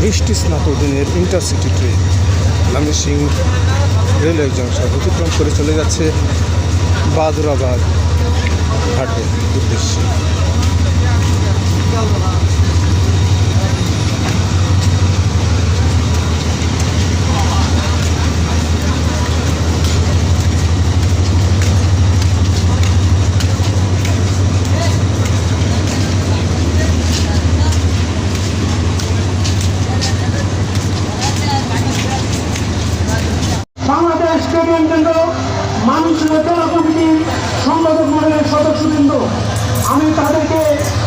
বৃষ্টি স্নাতদিনের intercity train লামিসিং রেলওয়ে জংশন অতিক্রম করে চলে যাচ্ছে বাদুরাবাদ ঘাটের উদ্দেশ্যে জেলা কমিটির সম্পাদক মন্ডলের সদস্যবৃন্দ, আমি তাদেরকে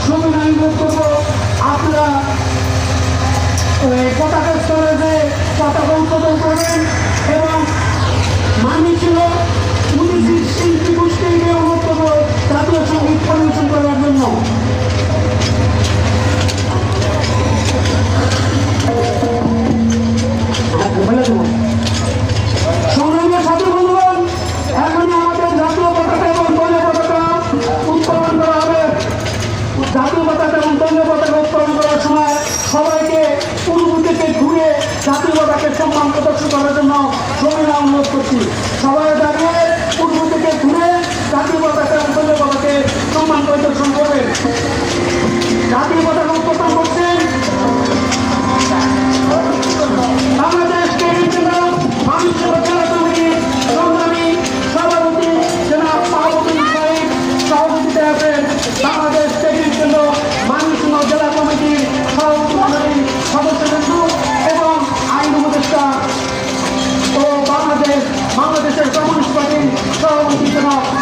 জমিন অনুরোধ করব। আপনারা পতাকা স্তরে যে পতাকা উদ্বোধন করবেন চারিদিকে ঘুরে জাতীয়তাকে সম্মান প্রদর্শন করার জন্য সবাই অনুরোধ করছি। সবাই দাঁড়িয়ে পূর্ব দিকে ঘুরে জাতীয় পতাকা বাবাকে সম্মান প্রদর্শন করবেন। জাতীয় পতাকা This is.